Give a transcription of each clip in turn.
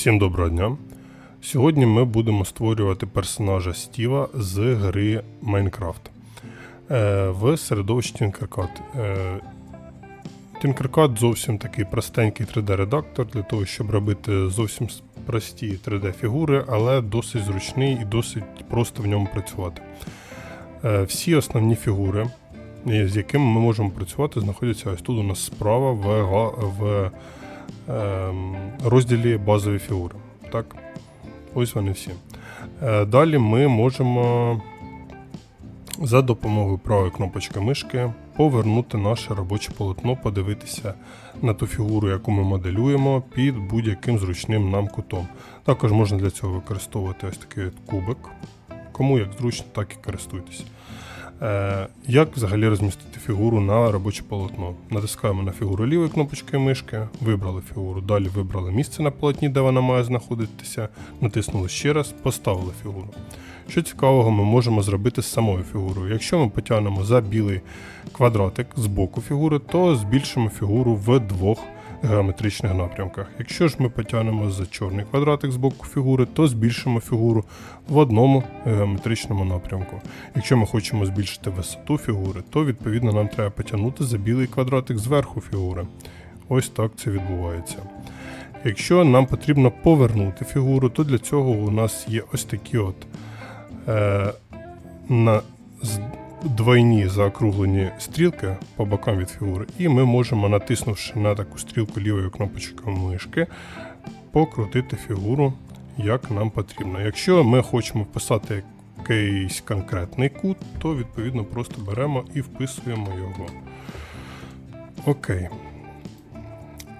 Всім доброго дня. Сьогодні ми будемо створювати персонажа Стіва з гри Minecraft е, в середовищі Tinkercad. Е, Tinkercad зовсім такий простенький 3D-редактор для того, щоб робити зовсім прості 3D-фігури, але досить зручний і досить просто в ньому працювати. Е, Всі основні фігури, е, з якими ми можемо працювати, знаходяться ось тут у нас справа в, в ем, розділі базові фігури. Так? Ось вони всі. Е, Далі ми можемо за допомогою правої кнопочки мишки повернути наше робоче полотно, подивитися на ту фігуру, яку ми моделюємо, під будь-яким зручним нам кутом. Також можна для цього використовувати ось такий кубик. Кому як зручно, так і користуйтесь. Е, як взагалі розмістити фігуру на робоче полотно? Натискаємо на фігуру лівою кнопочкою мишки, вибрали фігуру, далі вибрали місце на полотні, де вона має знаходитися, натиснули ще раз, поставили фігуру. Що цікавого ми можемо зробити з самою фігурою. Якщо ми потягнемо за білий квадратик з боку фігури, то збільшимо фігуру в двох геометричних напрямках. Якщо ж ми потягнемо за чорний квадратик з боку фігури, то збільшимо фігуру в одному геометричному напрямку. Якщо ми хочемо збільшити висоту фігури, то відповідно нам треба потягнути за білий квадратик зверху фігури. Ось так це відбувається. Якщо нам потрібно повернути фігуру, то для цього у нас є ось такі от е, на двойні заокруглені стрілки по бокам від фігури, і ми можемо, натиснувши на таку стрілку лівою кнопочкою мишки, покрутити фігуру як нам потрібно. Якщо ми хочемо вписати якийсь конкретний кут, то відповідно просто беремо і вписуємо його. Окей.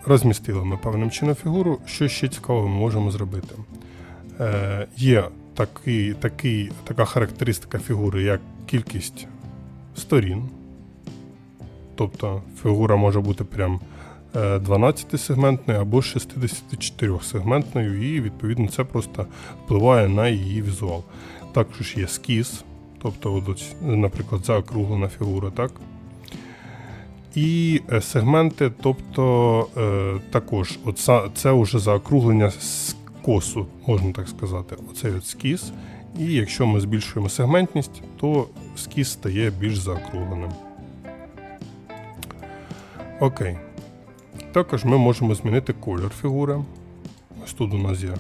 Розмістили ми певним чином фігуру. Що ще цікавого ми можемо зробити? Е, є такий, такий, така характеристика фігури, як кількість сторін. Тобто фігура може бути прям 12-сегментною або 64-сегментною, і відповідно це просто впливає на її візуал. Також є скіз, тобто, наприклад, заокруглена фігура, так? І е, сегменти, тобто е, також це вже заокруглення з косу, можна так сказати. Оцей от скіз. І якщо ми збільшуємо сегментність, то скіз стає більш заокругленим. Окей. Також ми можемо змінити колір фігури. Ось тут у нас є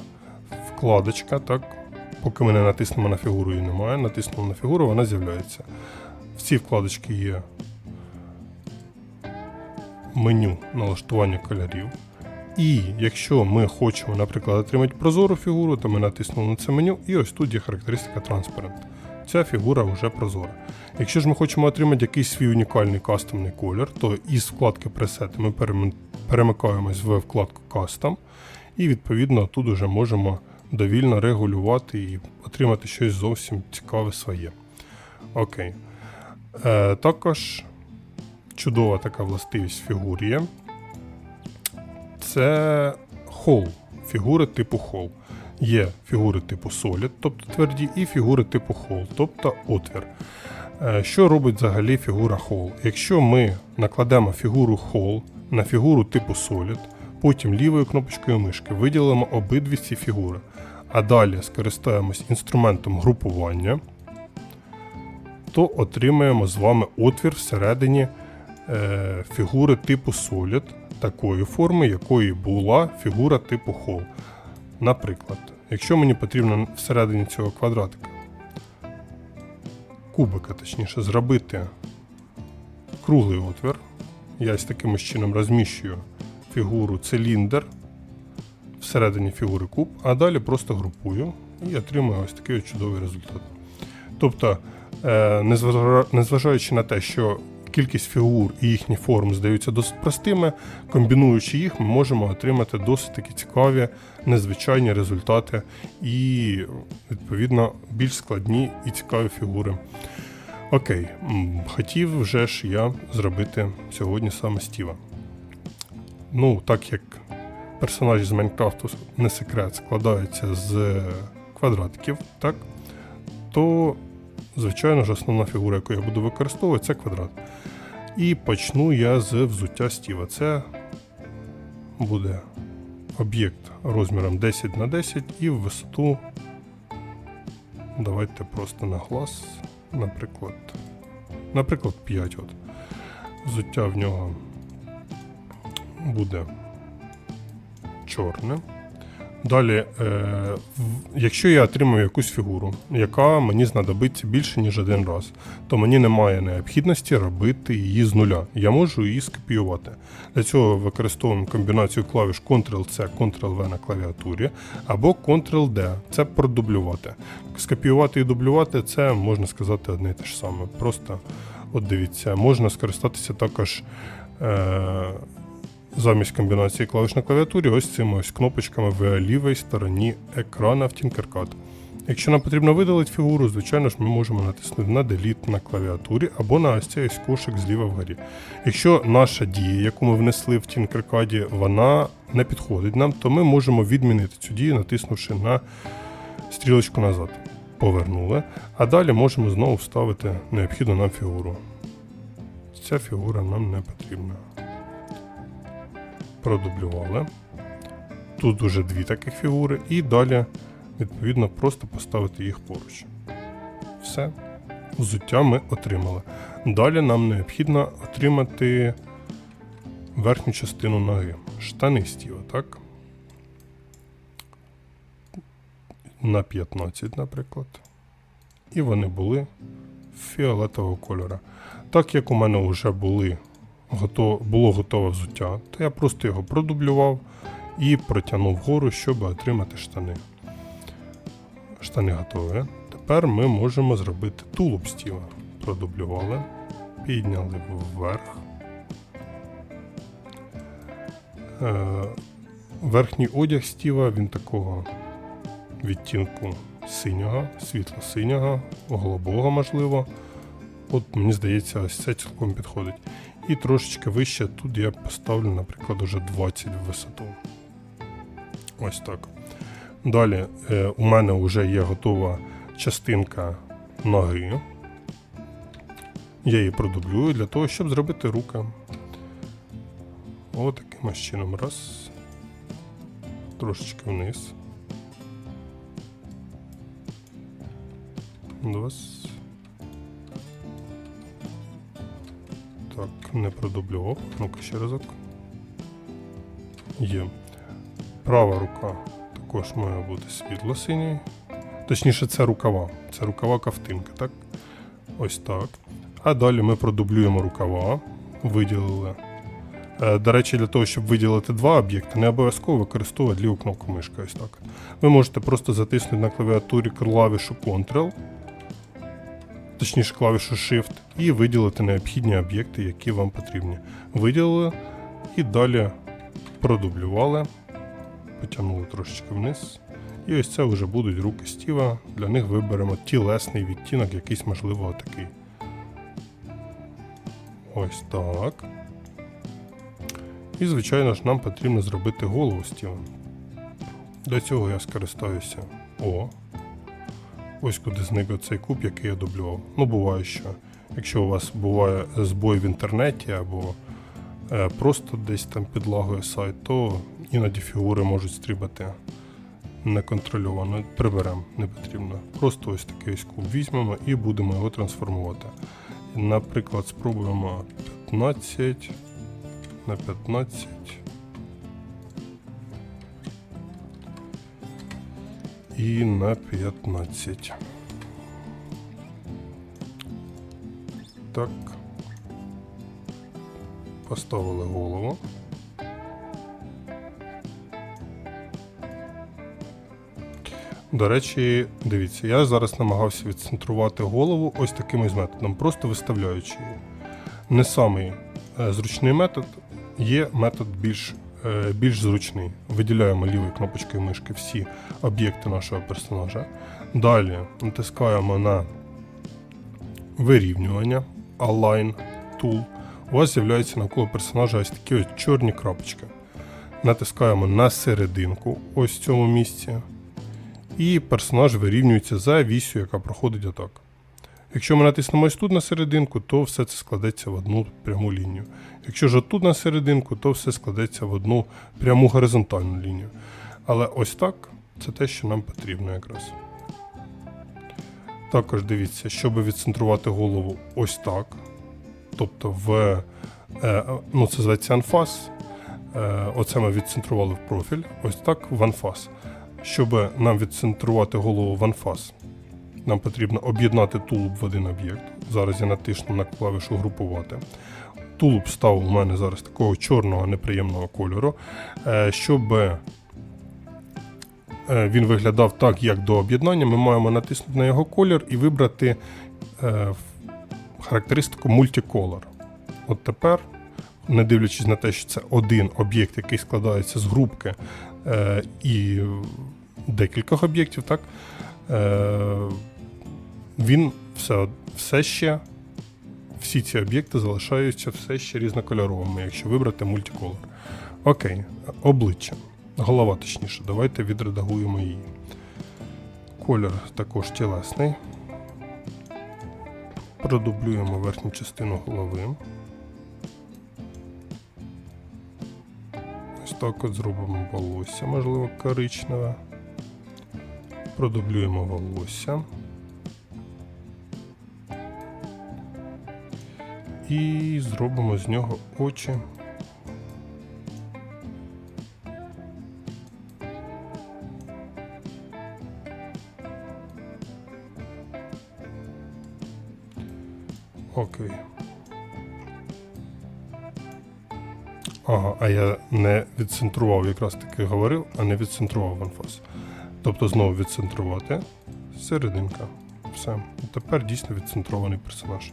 вкладочка, так. Поки ми не натиснемо на фігуру, її немає. Натиснемо на фігуру, вона з'являється. В цій вкладочці є меню налаштування кольорів. І якщо ми хочемо, наприклад, отримати прозору фігуру, то ми натиснули на це меню, і ось тут є характеристика Transparent. Ця фігура вже прозора. Якщо ж ми хочемо отримати якийсь свій унікальний кастомний колір, то із вкладки пресети ми перемикаємось в вкладку Custom, і відповідно тут вже можемо довільно регулювати і отримати щось зовсім цікаве своє. Окей. Е, також чудова така властивість фігурі є. Це хол. Фігури типу хол. Є фігури типу Solid, тобто тверді, і фігури типу хол, тобто отвір. Е, Що робить взагалі фігура хол? Якщо ми накладемо фігуру хол на фігуру типу Solid, потім лівою кнопочкою мишки виділимо обидві ці фігури, а далі скористаємось інструментом групування, то отримаємо з вами отвір всередині е, фігури типу Solid, такої форми, якої була фігура типу Hole. Наприклад, якщо мені потрібно всередині цього квадратика, кубика, точніше, зробити круглий отвір, я з таким чином розміщую фігуру циліндр всередині фігури куб, а далі просто групую і отримую ось такий чудовий результат. Тобто, е, незважаючи на те, що кількість фігур і їхні форми здаються досить простими, комбінуючи їх, ми можемо отримати досить такі цікаві, незвичайні результати і, відповідно, більш складні і цікаві фігури. Окей, хотів вже ж я зробити сьогодні саме Стіва. Ну, так як персонажі з Майнкрафту не секрет складаються з квадратиків, так? То, звичайно ж, основна фігура, яку я буду використовувати, це квадрат. І почну я з взуття Стіва. Це буде об'єкт розміром 10 на 10 і в висоту. Давайте просто на глаз, наприклад. Наприклад, 5. От. Взуття в нього буде чорне. Далі, е, якщо я отримаю якусь фігуру, яка мені знадобиться більше, ніж один раз, то мені немає необхідності робити її з нуля. Я можу її скопіювати. Для цього використовуємо комбінацію клавіш Ctrl-C, Ctrl-V на клавіатурі або Ctrl-D. Це продублювати. Скопіювати і дублювати це можна сказати одне і те ж саме. Просто от дивіться, можна скористатися також. Е- Замість комбінації клавіш на клавіатурі, ось цими ось кнопочками в лівій стороні екрана в Tinkercad. Якщо нам потрібно видалити фігуру, звичайно ж ми можемо натиснути на Delete на клавіатурі або на ось цей кошик зліва вгорі. Якщо наша дія, яку ми внесли в Tinkercad, вона не підходить нам, то ми можемо відмінити цю дію, натиснувши на стрілочку назад. Повернули. А далі можемо знову вставити необхідну нам фігуру. Ця фігура нам не потрібна продублювали. Тут уже дві таких фігури, і далі, відповідно, просто поставити їх поруч. Все. Взуття ми отримали. Далі нам необхідно отримати верхню частину ноги. Штани стіва, так? На 15, наприклад. І вони були фіолетового кольора. Так як у мене вже були гото- було готове взуття, то я просто його продублював і протягнув вгору, щоб отримати штани. Штани готові. Тепер ми можемо зробити тулуб стіла. Продублювали, підняли вверх. Е, верхній одяг стіва він такого відтінку синього, світло-синього, голубого, можливо. От мені здається, ось це цілком підходить. І трошечки вище тут я поставлю, наприклад, уже 20 в висоту. Ось так. Далі е, у мене вже є готова частинка ноги. Я її продублюю для того, щоб зробити руки. Ось таким чином. Раз. Трошечки вниз. Два. Так, не продублював. Ну-ка ще разок. Є. Права рука також має бути світло синій. Точніше, це рукава. Це рукава ковтинка, так? Ось так. А далі ми продублюємо рукава. Виділили. Е, До речі, для того, щоб виділити два об'єкти, не обов'язково використовувати ліву кнопку мишки. Ось так. Ви можете просто затиснути на клавіатурі клавішу Ctrl, точніше клавішу Shift, і виділити необхідні об'єкти, які вам потрібні. Виділили і далі продублювали, потягнули трошечки вниз. І ось це вже будуть руки Стіва. Для них виберемо тілесний відтінок, якийсь, можливо, такий. Ось так. І, звичайно ж, нам потрібно зробити голову Стіва. Для цього я скористаюся О. Ось куди зник оцей куб, який я дублював. Ну, буває, що якщо у вас буває збой в інтернеті або е, просто десь там підлагує сайт, то іноді фігури можуть стрибати неконтрольовано. Приберемо, не потрібно. Просто ось такий ось куб візьмемо і будемо його трансформувати. Наприклад, спробуємо 15 на 15. І на 15. Так. Поставили голову. До речі, дивіться, я зараз намагався відцентрувати голову ось таким ось методом, просто виставляючи її. Не самий е, зручний метод, є метод більш, більш зручний. Виділяємо лівою кнопочкою мишки всі об'єкти нашого персонажа. Далі натискаємо на вирівнювання Align Tool. У вас з'являються навколо персонажа ось такі ось чорні крапочки. Натискаємо на серединку, ось в цьому місці. І персонаж вирівнюється за вісю, яка проходить отак. Якщо ми натиснемо ось тут на серединку, то все це складеться в одну пряму лінію. Якщо ж тут на серединку, то все складеться в одну пряму горизонтальну лінію. Але ось так це те, що нам потрібно якраз. Також дивіться, щоб відцентрувати голову ось так. Тобто в е, ну, це зветься анфас. Е, оце ми відцентрували в профіль. Ось так в анфас. Щоб нам відцентрувати голову в анфас, нам потрібно об'єднати тулуб в один об'єкт. Зараз я натисну на клавішу групувати. Тулуб став у мене зараз такого чорного неприємного кольору. Е, Щоб е, він виглядав так, як до об'єднання, ми маємо натиснути на його колір і вибрати е, характеристику Multicolor. От тепер, не дивлячись на те, що це один об'єкт, який складається з групки і декількох об'єктів, так, він все, все ще, всі ці об'єкти залишаються все ще різнокольоровими, якщо вибрати мультиколор. Окей, обличчя. Голова точніше, давайте відредагуємо її. Колір також тілесний. Продублюємо верхню частину голови. Ось так от зробимо волосся, можливо, коричневе. Продублюємо волосся. І зробимо з нього очі. Окей. Ага, а я не відцентрував, якраз таки говорив, а не відцентрував анфас. Тобто знову відцентрувати. Серединка. Все. Тепер дійсно відцентрований персонаж.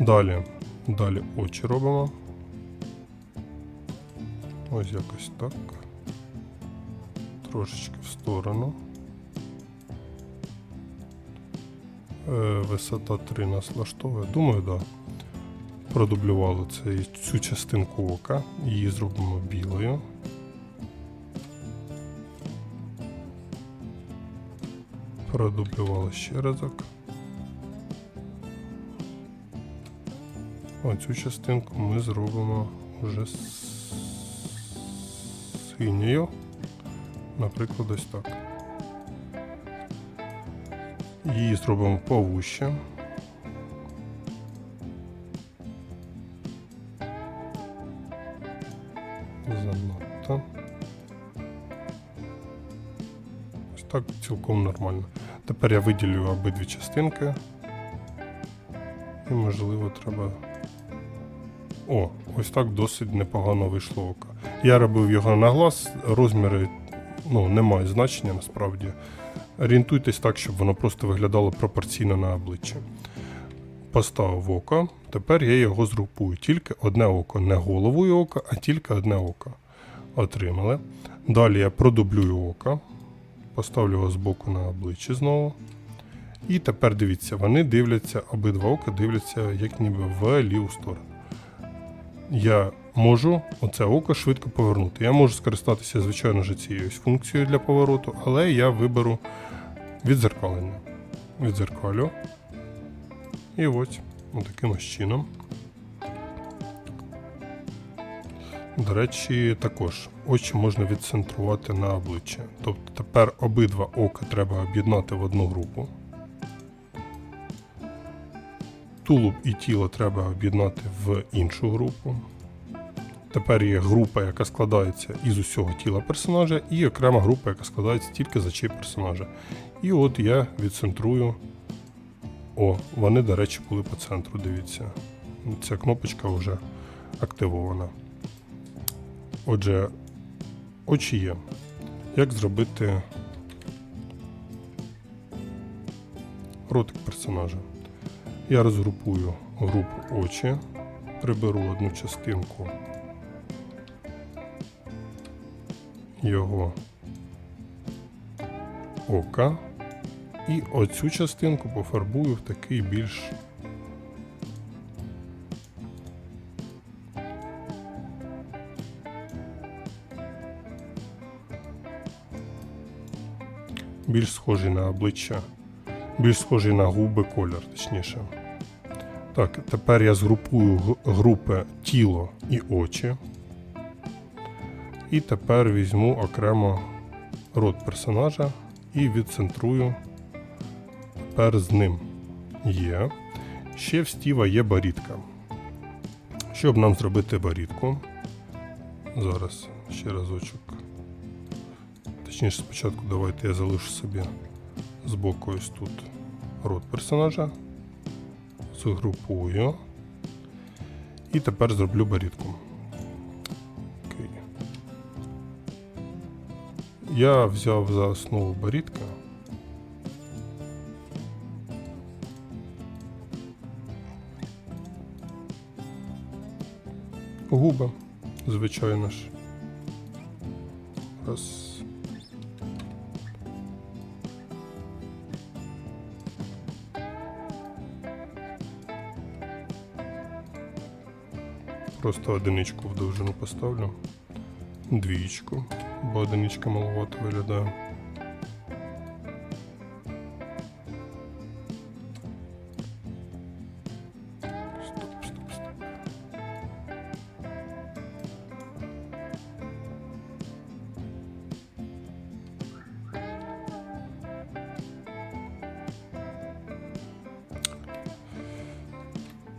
Далі. Далі очі робимо. Ось якось так. Трошечки в сторону. Е, висота 3 нас влаштовує. Думаю, так. Да. Продублювали цю частинку ока. Її зробимо білою. Продублювали ще разок. Оцю частинку ми зробимо вже синьою. Наприклад, ось так. Її зробимо повуще. Занадто. Ось так цілком нормально. Тепер я виділю обидві частинки. І можливо треба. О, ось так досить непогано вийшло око. Я робив його на глаз, розміри ну, не мають значення насправді. Орієнтуйтесь так, щоб воно просто виглядало пропорційно на обличчі. Поставив око, тепер я його згрупую. Тільки одне око, не голову і око, а тільки одне око. Отримали. Далі я продублюю око, поставлю його збоку на обличчі знову. І тепер дивіться, вони дивляться, обидва ока дивляться як ніби в ліву сторону. Я можу оце око швидко повернути. Я можу скористатися, звичайно ж, цією функцією для повороту, але я виберу відзеркалення. Відзеркалю. І ось таким ось чином. До речі, також очі можна відцентрувати на обличчя. Тобто тепер обидва ока треба об'єднати в одну групу. Тулуб і тіло треба об'єднати в іншу групу. Тепер є група, яка складається із усього тіла персонажа, і окрема група, яка складається тільки з очей персонажа. І от я відцентрую. О, вони, до речі, були по центру, дивіться. Ця кнопочка вже активована. Отже, очі є. Як зробити ротик персонажа? Я розгрупую групу очі, приберу одну частинку його ока і оцю частинку пофарбую в такий більш більш схожий на обличчя більш схожий на губи колір, точніше. Так, тепер я згрупую групи тіло і очі. І тепер візьму окремо рот персонажа і відцентрую тепер з ним. Є. Ще в Стіва є барітка. Щоб нам зробити барітку. Зараз ще разочок. Точніше, спочатку давайте я залишу собі збоку ось тут рот персонажа. Згрупую. І тепер зроблю барітку. Окей. Я взяв за основу барітка. Губи, звичайно ж. Раз. Просто одиничку в довжину поставлю. Двічку, бо одиничка маловато виглядає.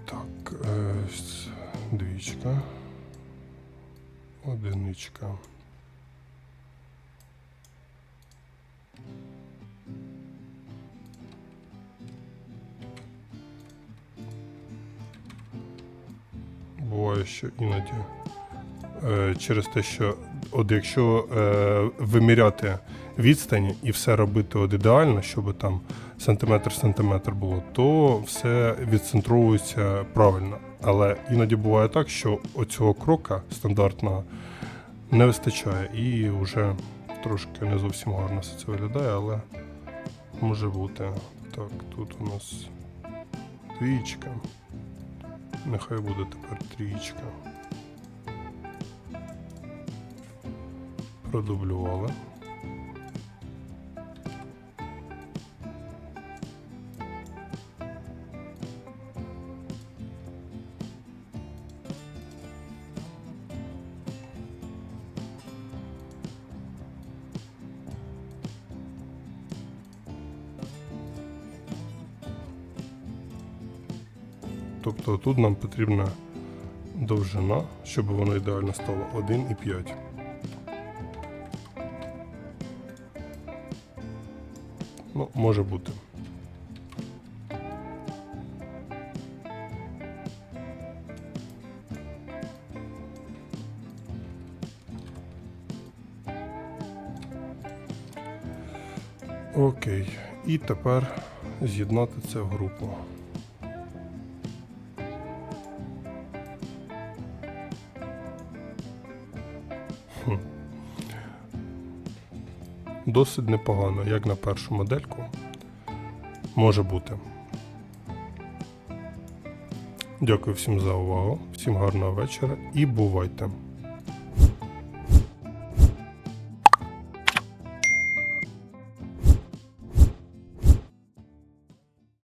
Так, е, двічка. Одиничка. Буває, що іноді е, через те, що от якщо е, виміряти відстані і все робити от ідеально, щоб там сантиметр-сантиметр було, то все відцентровується правильно. Але іноді буває так, що оцього крока стандартного не вистачає і вже трошки не зовсім гарно все це виглядає, але може бути. Так, тут у нас двічка. Нехай буде тепер трієчка. Продублювали. Тобто тут нам потрібна довжина, щоб воно ідеально стало 1,5. Ну, може бути. Окей. І тепер з'єднати це в групу. Досить непогано, як на першу модельку. Може бути. Дякую всім за увагу, всім гарного вечора і бувайте!